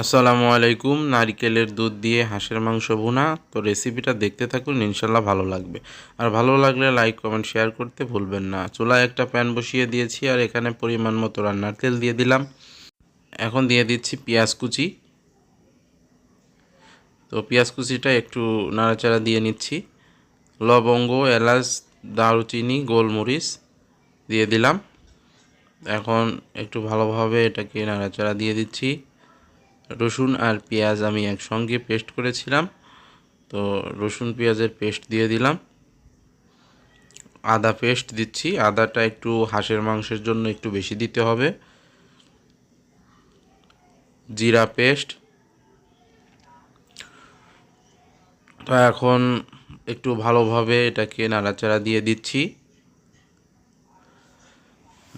আসসালামু আলাইকুম। নারিকেলের দুধ দিয়ে হাঁসের মাংস ভুনা। তো রেসিপিটা দেখতে থাকুন, ইনশাল্লাহ ভালো লাগবে। আর ভালো লাগলে লাইক, কমেন্ট, শেয়ার করতে ভুলবেন না। চুলায় একটা প্যান বসিয়ে দিয়েছি আর এখানে পরিমাণ মতো রান্নার তেল দিয়ে দিলাম। এখন দিয়ে দিচ্ছি পেঁয়াজ কুচি। তো পেঁয়াজ কুচিটা একটু নাড়াচাড়া দিয়ে নিচ্ছি। লবঙ্গ, এলাচ, দারুচিনি, গোলমরিচ দিয়ে দিলাম। এখন একটু ভালোভাবে এটাকে নাড়াচাড়া দিয়ে দিচ্ছি। রসুন আর পেঁয়াজ আমি একসঙ্গে পেস্ট করেছিলাম। তো রসুন পেঁয়াজের পেস্ট দিয়ে দিলাম। আদা পেস্ট দিচ্ছি। আদাটা একটু হাঁসের মাংসের জন্য একটু বেশি দিতে হবে। জিরা পেস্ট। তো এখন একটু ভালোভাবে এটাকে নাড়াচাড়া দিয়ে দিচ্ছি।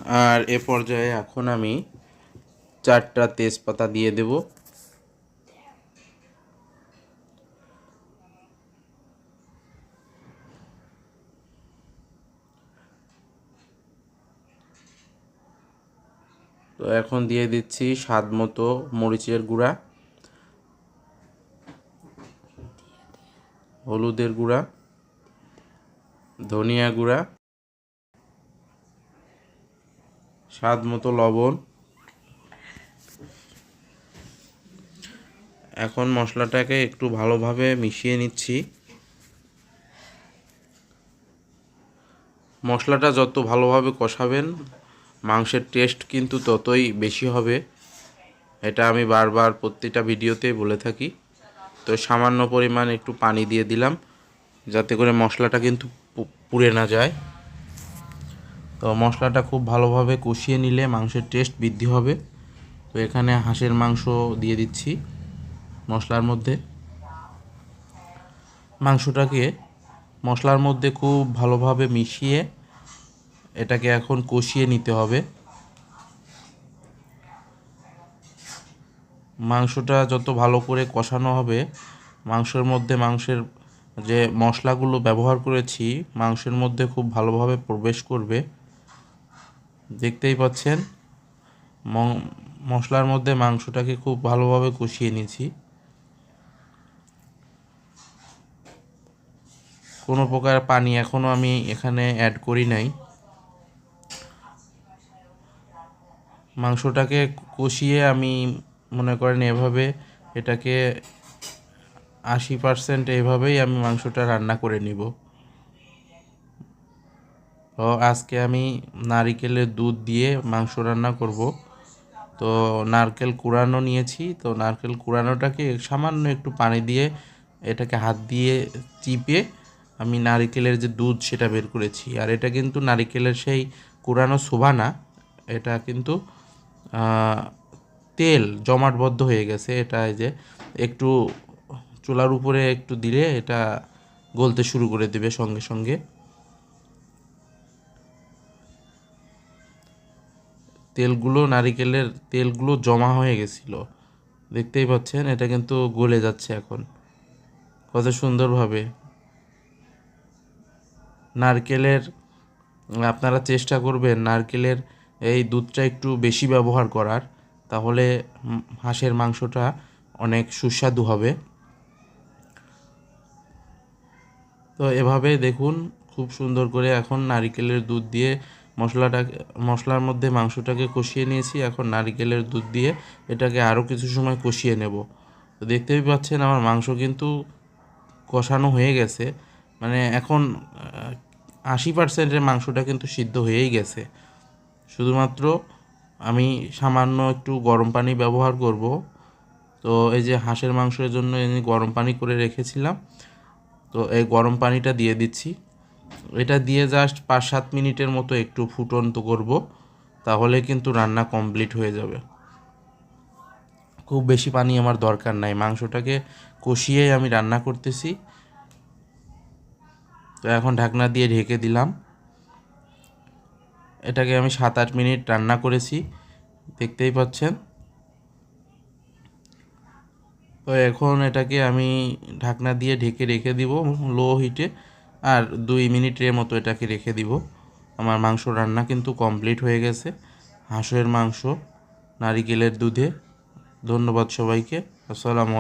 আর এ পর্যায়ে এখন আমি চারটা তেজপাতা দিয়ে দেব। তো এখন দিয়ে দিচ্ছি স্বাদ মতো মরিচের গুঁড়া, হলুদের গুঁড়া, ধনিয়া গুঁড়া, স্বাদ মতো লবণ। এখন মশলাটাকে একটু ভালোভাবে মিশিয়ে নিচ্ছি। মশলাটা যত ভালোভাবে কষাবেন মাংসের টেস্ট কিন্তু ততই বেশি হবে। এটা আমি বারবার প্রত্যেকটা ভিডিওতে বলে থাকি। তো সামান্য পরিমাণ একটু পানি দিয়ে দিলাম, যাতে করে মশলাটা কিন্তু পুড়ে না যায়। তো মশলাটা খুব ভালোভাবে কষিয়ে নিলে মাংসের টেস্ট বৃদ্ধি হবে। তো এখানে হাঁসের মাংস দিয়ে দিচ্ছি মশলার মধ্যে। মাংসটাকে মশলার মধ্যে খুব ভালোভাবে মিশিয়ে এটাকে এখন কষিয়ে নিতে হবে। মাংসটা যত ভালো করে কষানো হবে, মাংসের মধ্যে মাংসের যে মশলাগুলো ব্যবহার করেছি, মাংসের মধ্যে খুব ভালোভাবে প্রবেশ করবে। দেখতেই পাচ্ছেন মশলার মধ্যে মাংসটাকে খুব ভালোভাবে কষিয়ে নিয়েছি। কোনো প্রকার পানি এখনও আমি এখানে অ্যাড করি নাই। মাংসটাকে কষিয়ে আমি মনে করেন এভাবে এটাকে আশি পারসেন্ট এভাবেই আমি মাংসটা রান্না করে নিব। তো আজকে আমি নারিকেলের দুধ দিয়ে মাংস রান্না করব। তো নারকেল কুড়ানো নিয়েছি, তো নারকেল কুড়ানোটাকে সামান্য একটু পানি দিয়ে এটাকে হাত দিয়ে চিপে আমি নারিকেলের যে দুধ সেটা বের করেছি। আর এটা কিন্তু নারিকেলের সেই কুড়ানো শোভা না, এটা কিন্তু তেল জমাটবদ্ধ হয়ে গেছে এটা যে একটু চুলার উপরে একটু দিলে এটা গলতে শুরু করে দেবে সঙ্গে সঙ্গে। তেলগুলো নারিকেলের তেলগুলো জমা হয়ে গেছিল। দেখতেই পাচ্ছেন, এটা কিন্তু গলে যাচ্ছে এখন। কত সুন্দরভাবে। নারকেলের, আপনারা চেষ্টা করবেন নারকেলের এই দুধটা একটু বেশি ব্যবহার করার, তাহলে হাঁসের মাংসটা অনেক সুস্বাদু হবে। তো এভাবে দেখুন, খুব সুন্দর করে এখন নারিকেলের দুধ দিয়ে মশলাটাকে, মশলার মধ্যে মাংসটাকে কষিয়ে নিয়েছি, এখন নারিকেলের দুধ দিয়ে এটাকে আরও কিছু সময় কষিয়ে নেব। তো দেখতেই পাচ্ছেন আমার মাংস কিন্তু কষানো হয়ে গেছে মানে এখন আশি পার্সেন্টের মাংসটা কিন্তু সিদ্ধ হয়েই গেছে। শুধুমাত্র আমি সামান্য একটু গরম পানি ব্যবহার করব। তো এই যে হাঁসের মাংসের জন্য গরম পানি করে রেখেছিলাম, তো এই গরম পানিটা দিয়ে দিচ্ছি। এটা দিয়ে জাস্ট পাঁচ সাত মিনিটের মতো একটু ফুটন্ত করব, তাহলে কিন্তু রান্না কমপ্লিট হয়ে যাবে। খুব বেশি পানি আমার দরকার নাই, মাংসটাকে কষিয়েই আমি রান্না করতেছি। তো এখন ঢাকনা দিয়ে ঢেকে দিলাম। এটাকে আমি সাত আট মিনিট রান্না করেছি, দেখতেই পাচ্ছেন। তো এখন এটাকে আমি ঢাকনা দিয়ে ঢেকে রেখে দিব লো হিটে, আর দুই মিনিটের মতো এটাকে রেখে দিব। আমার মাংস রান্না কিন্তু কমপ্লিট হয়ে গেছে। হাঁসের মাংস, নারিকেলের দুধে। ধন্যবাদ সবাইকে। আসসালামু